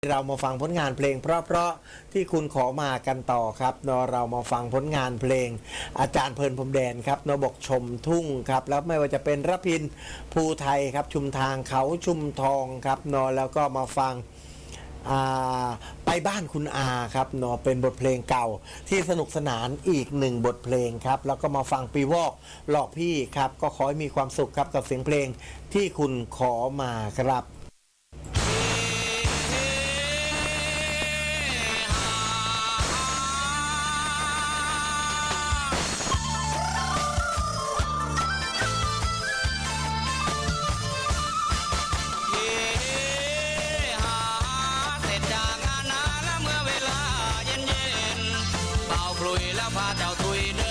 เรามาฟังผลงานเพลงเพราะๆที่คุณขอมากันต่อครับเนาะเรามาฟังผลงานเพลง อาจารย์เพลินพรมแดนครับเนาะบอกชมทุ่งครับ แล้วไม่ว่าจะเป็นรพินภูไทยครับ ชุมทางเขาชุมทองครับเนาะแล้วก็มาฟังไปบ้านคุณอาครับเนาะเป็นบทเพลงเก่าที่สนุกสนานอีกหนึ่งบทเพลงครับ แล้วก็มาฟังปีวอกหลอกพี่ครับ ก็ขอให้มีความสุขครับกับเสียงเพลงที่คุณขอมาครับ fluir la pata o tu hilo.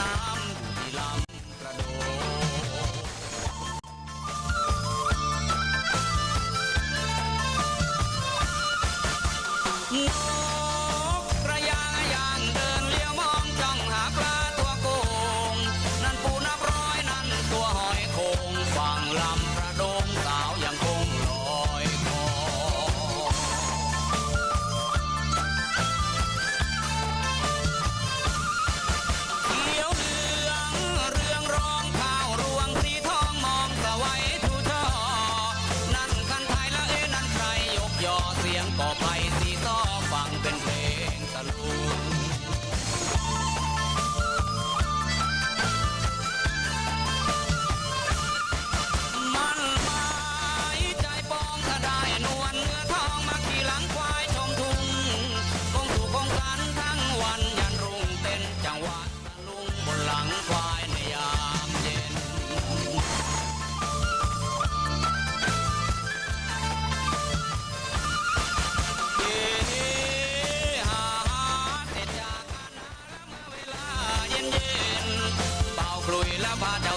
น้ำที่ลำกระโดง All is the Sabana.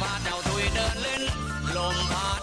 พาเจ้าตุยเดินเล่น ลมพา